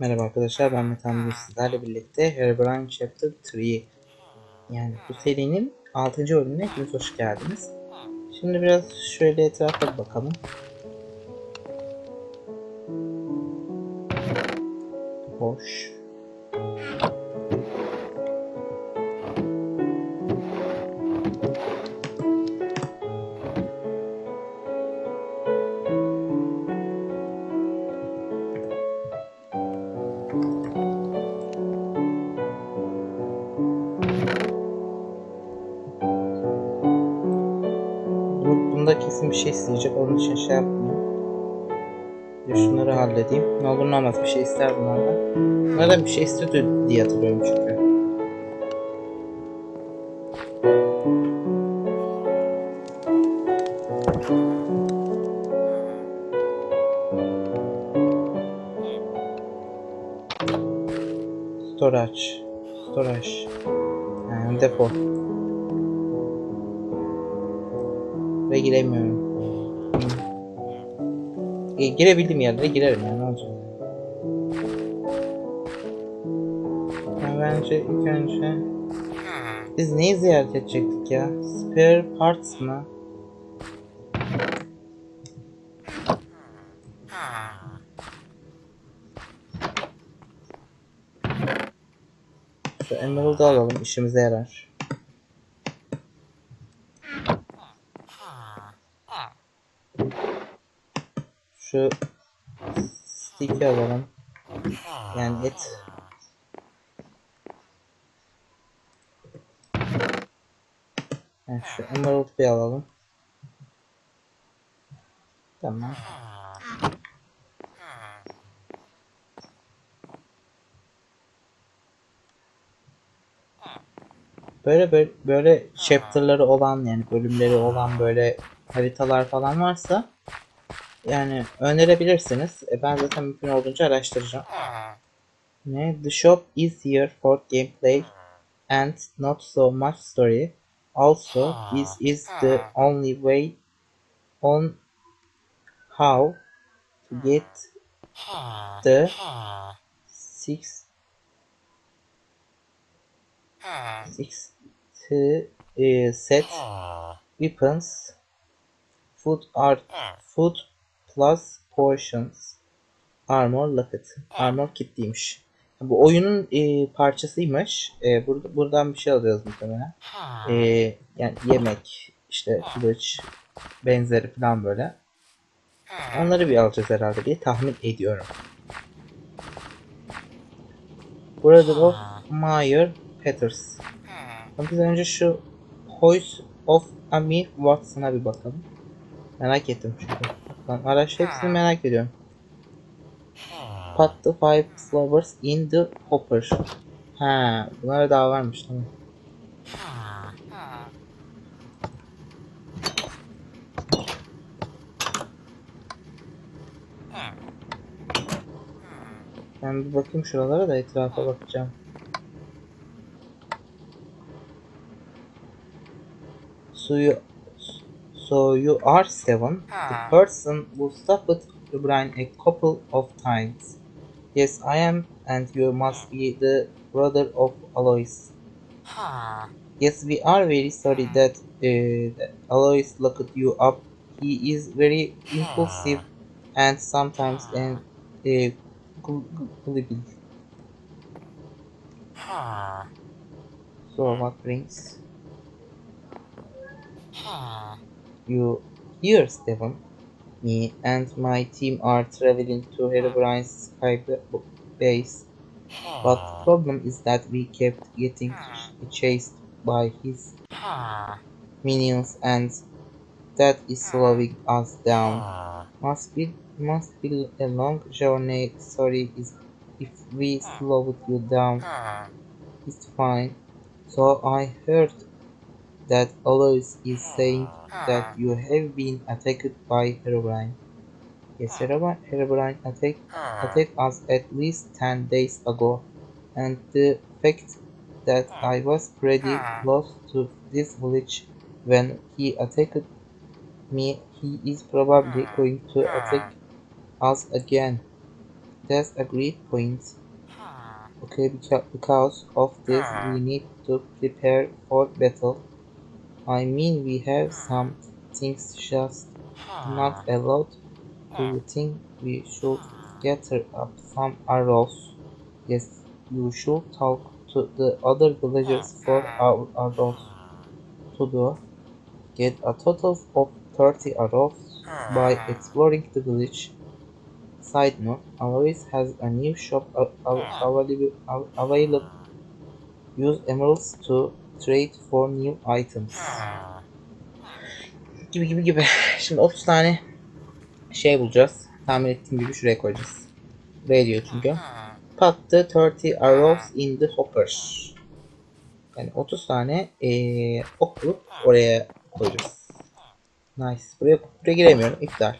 Merhaba arkadaşlar ben Metan bugün sizlerle birlikte Herobrine Chapter 3 yani bu serinin 6. bölümüne hepiniz hoş geldiniz. Şimdi biraz şöyle etrafa bakalım. Hoş. Bir şey isteyecek. Onun için şey yapmayayım. Bir şunları halledeyim. Ne olur ne olmaz bir şey ister bunlardan. Bunlardan bir şey istiyordu diye hatırlıyorum çünkü. Storage. Storage. Yani depo. Ve giremiyorum. E, girebildiğim yerlere girerim yani ne olacak? Ya bence ilk önce biz neyi ziyaret edecektik ya? Spare parts mı? Şu Emerald'ı alalım işimize yarar. Şu stick'i alalım. Yani et. Yani şu Emerald bir alalım. Tamam. Böyle böyle, böyle chapter'ları olan yani bölümleri olan böyle haritalar falan varsa yani önerebilirsiniz. E, ben zaten mümkün olduğunca araştıracağım. Ne? The shop is here for gameplay and not so much story. Also, this is the only way on how to get the six six to, uh, set weapons food art food plus potions armor locket armor kit değilmiş. Bu oyunun e, parçasıymış. E, burada buradan bir şey alacağız muhtemelen. E, yani yemek, işte kılıç, benzeri falan böyle. Onları bir alacağız herhalde diye tahmin ediyorum. Brother of Meyer Peters. Ama Biz önce şu Hoys of Ami Watson'a bir bakalım. Merak ettim çünkü. Bakalım, araç hepsini merak ediyorum. Put the five flowers in the hopper. Ha, bunlara daha varmış tamam. Ben bir bakayım şuralara da etrafa bakacağım. So you, so you are Seven, the ah. person who stopped brain a couple of times. Yes, I am, and you must be the brother of Alois. Ah. Yes, we are very sorry hmm. that, uh, that Alois locked you up. He is very ah. impulsive and sometimes and uh, gul- gul- gullible. So what brings you here, Stephen? Me and my team are traveling to Herobrine's sky base, but the ah. problem is that we kept getting ah. chased by his ah. minions, and that is slowing us down. Must be must be a long journey. Sorry, is if we slowed you down. It's fine. So I heard that Alois is saying ah. that you have been attacked by Herobrine. Yes, ah. Herobrine, Herobrine attacked, ah. attacked us at least 10 days ago, and the fact that I was pretty close to this village when he attacked me, he is probably going to attack us again. That's a great point. Okay, beca- because of this, we need to prepare for battle. I mean, we have some things just not ah. a lot. Do ah. you think we should gather up some arrows? Yes, you should talk to the other villagers ah. for our arrows to do. Get a total of 30 arrows by exploring the village. Side note, Alois has a new shop a- a- available, available. Use emeralds to trade for new items. Gibi gibi gibi. Şimdi 30 tane şey bulacağız. Tahmin ettiğim gibi şuraya koyacağız. Buraya diyor çünkü. Put the 30 arrows in the hopper. Yani 30 tane eee ok bulup oraya koyacağız. Nice. Buraya, buraya giremiyorum. İptal.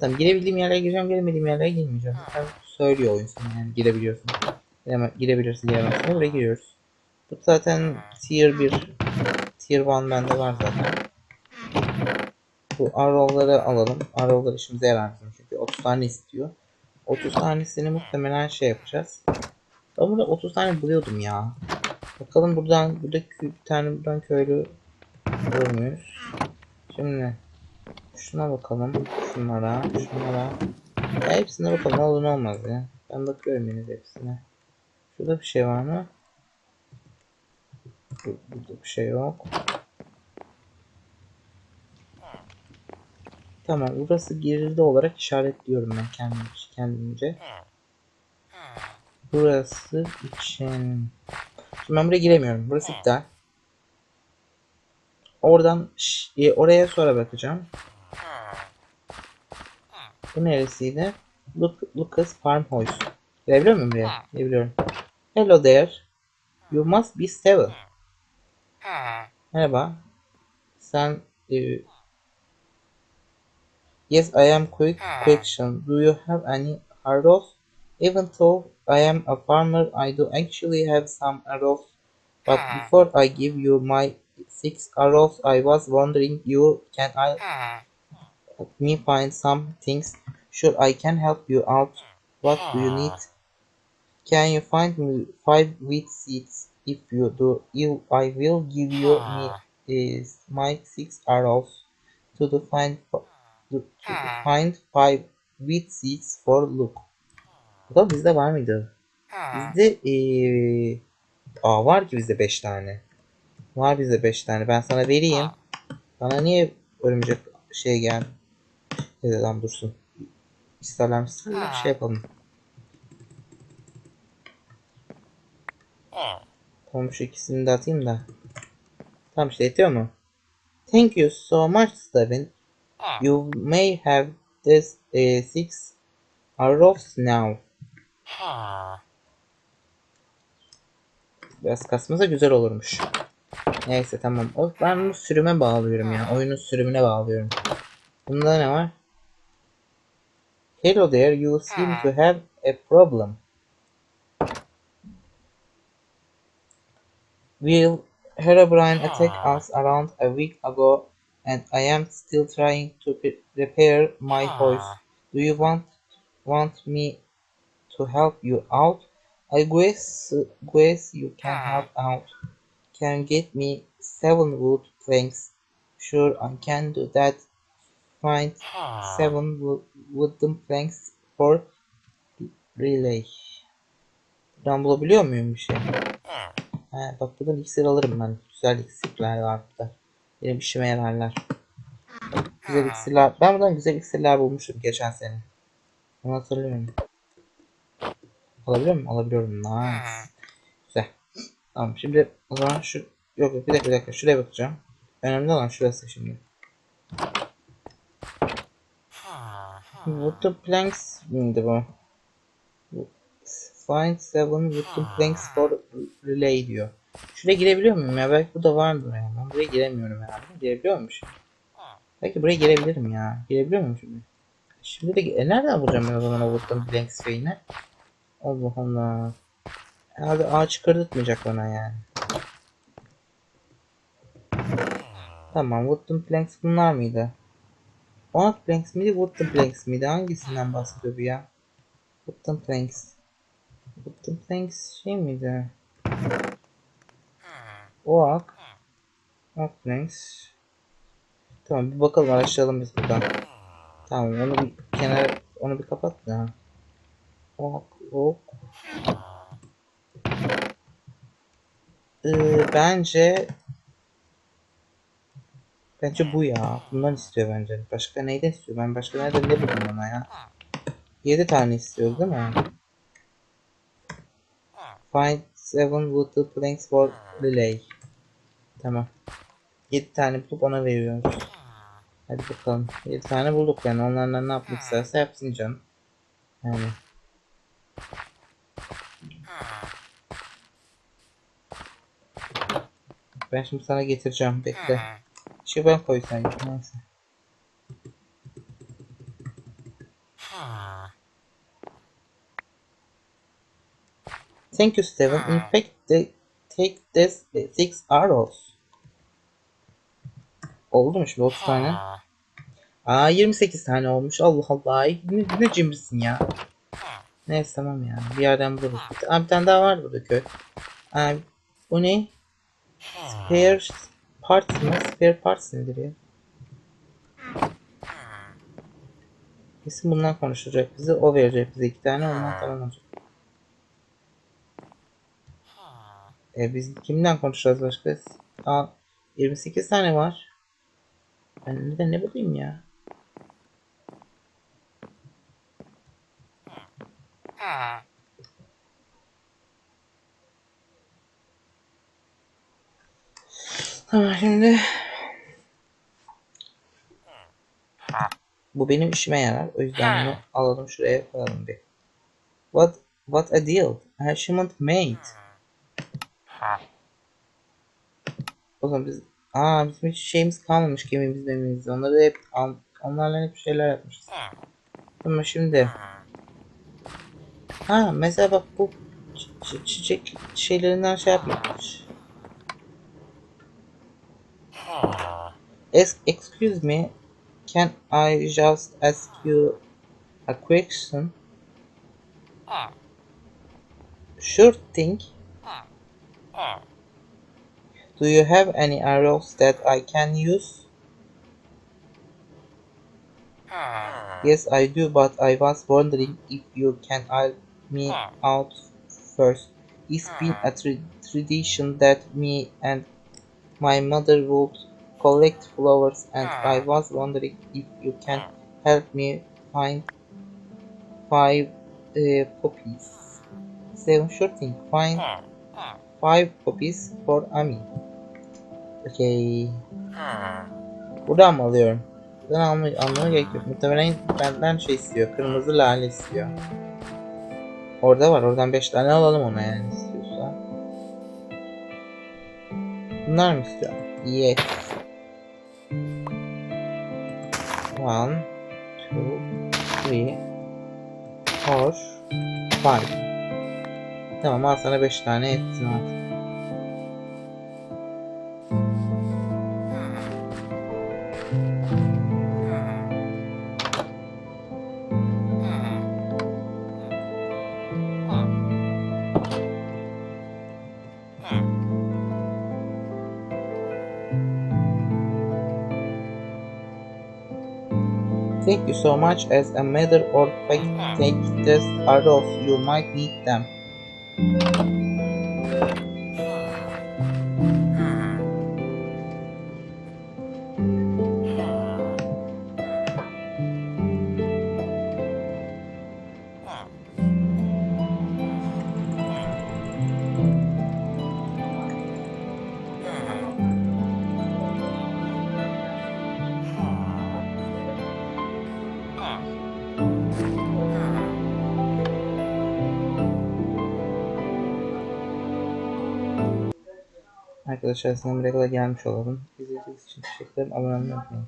Tamam girebildiğim yerlere gireceğim, giremediğim yerlere girmeyeceğim. Zaten söylüyor oyun sana yani girebiliyorsun. Gireme, girebilirsin giremezsin. Buraya giriyoruz. Bu zaten tier 1, tier 1 bende var zaten. Bu arrow'ları alalım. Arrow'lar işimize yarar çünkü 30 tane istiyor. 30 tanesini muhtemelen şey yapacağız. Ben burada 30 tane buluyordum ya. Bakalım buradan, burada bir tane buradan köylü bulur muyuz? Şimdi şuna bakalım. Şunlara, şunlara. Ya hepsine bakalım olur olmaz ya. Ben bakıyorum yine hepsine. Şurada bir şey var mı? Bu- Burada bir şey yok. Tamam burası girildi olarak işaretliyorum ben kendim, kendimce. Burası için. Şimdi ben buraya giremiyorum. Burası iptal. Oradan e, oraya sonra bakacağım. Bu neresiydi? Lucas Farmhouse. Girebiliyor muyum buraya? Girebiliyorum. Hello there. You must be seven. Ah. Merhaba. Sen e, Yes, I am quick ah. question. Do you have any arrows? Even though I am a farmer, I do actually have some arrows. But ah. before I give you my six arrows, I was wondering you can I help me find some things. Sure, I can help you out. What do you need? Can you find me five wheat seeds? If you do, you I will give you me is my six arrows to the find to, to find five wheat seeds for look. Bakalım bizde var mıydı? Bizde eee Aa var ki bizde 5 tane. Var bizde 5 tane. Ben sana vereyim. Bana niye örümcek şey gel? Ya lan dursun. İsterlerse bir şey yapalım. Tamam şu ikisini de atayım da. Tamam işte yetiyor mu? Thank you so much Steven. You may have this eh, six arrows now. Biraz kasmasa güzel olurmuş. Neyse tamam. O, ben bunu sürüme bağlıyorum ya. Oyunun sürümüne bağlıyorum. Bunda ne var? Hello there, you seem to have a problem. Will Herobrine attacked us around a week ago and I am still trying to repair my horse. Do you want want me to help you out? I guess guess you can help out. Can get me seven wood planks. Sure, I can do that. Find seven wo- wooden planks for relay. Buradan bulabiliyor muyum bir şey? He, bak buradan iksir alırım ben. Güzel iksirler var burada. Benim işime yararlar. Güzel iksirler. Ben buradan güzel iksirler bulmuşum geçen sene. Onu hatırlıyorum. Alabiliyor muyum? Alabiliyorum. Nice. Güzel. Tamam şimdi o zaman şu... Yok yok bir dakika bir dakika. Şuraya bakacağım. Önemli olan şurası şimdi. Wooden planks miydi bu? Find seven wooden planks for relay diyor. Şuraya girebiliyor muyum ya? Belki bu da vardır ya. Ben buraya giremiyorum herhalde. Girebiliyor muyum şimdi? Belki buraya girebilirim ya. Girebiliyor muyum şimdi? Şimdi de e, nereden bulacağım ben o zaman o wooden planks şeyini? Allah Allah. Herhalde ağaç kırdırtmayacak bana yani. Tamam wooden planks bunlar mıydı? Oak planks miydi wooden planks miydi? Hangisinden bahsediyor bu ya? Button planks. Button planks şey miydi? Oak. Oak planks. Tamam bir bakalım araştıralım biz buradan. Tamam onu bir kenara onu bir kapat da. Oak, oak. Ee, bence Bence bu ya. Bundan istiyor bence. Başka neyden istiyor? Ben başka nereden ne buldum ona ya? 7 tane istiyoruz değil mi? Find 7 wood planks for relay. Tamam. 7 tane bulup ona veriyoruz. Hadi bakalım. 7 tane bulduk yani. Onlarla ne yapmak isterse yapsın canım. Yani. Ben şimdi sana getireceğim. Bekle. Şu ben koysaydım. Neyse. Thank you, Steven. In fact, they take this six arrows. Oldu mu şimdi 30 tane? Aa 28 tane olmuş. Allah Allah. Ne, ne cimrisin ya. Neyse tamam ya. Bir yerden buluruz. Aa, bir tane daha var burada köy. Aa, bu ne? Spare parts mı? Spare parts nedir ya? Kesin bundan konuşacak bize. O verecek bize iki tane. Ondan tamam olacak. E biz kimden konuşacağız başka? Aa 28 tane var. Ben neden ne bulayım ya? Tamam şimdi bu benim işime yarar. O yüzden bunu alalım şuraya koyalım bir. What what a deal. Achievement made. O zaman biz Aa bizim hiç şeyimiz kalmamış gemimiz memimiz. Onları hep onlarla hep şeyler yapmışız. Ama şimdi Ha mesela bak bu çi- çi- çiçek şeylerinden şey yapmamış. Es excuse me, can I just ask you a question? Sure thing. Do you have any arrows that I can use? Ah. Yes, I do, but I was wondering if you can help me ah. out first. It's been ah. a tra- tradition that me and my mother would collect flowers, and I was wondering if you can help me find five uh, poppies. Seven sure thing. Find five poppies for Ami. Okay. Buradan mı alıyorum? Buradan alma, almama gerek yok. Muhtemelen benden şey istiyor. Kırmızı lale istiyor. Orada var. Oradan 5 tane alalım ona yani istiyorsa. Bunlar mı istiyor? Yes. One, two, three, four, five. Tamam al sana 5 tane etsin artık. Thank you so much. As a matter of fact, ah. take this out of You might need them. Arkadaşlar sizin buraya kadar gelmiş olalım. İzlediğiniz için teşekkür ederim. Abone olmayı unutmayın.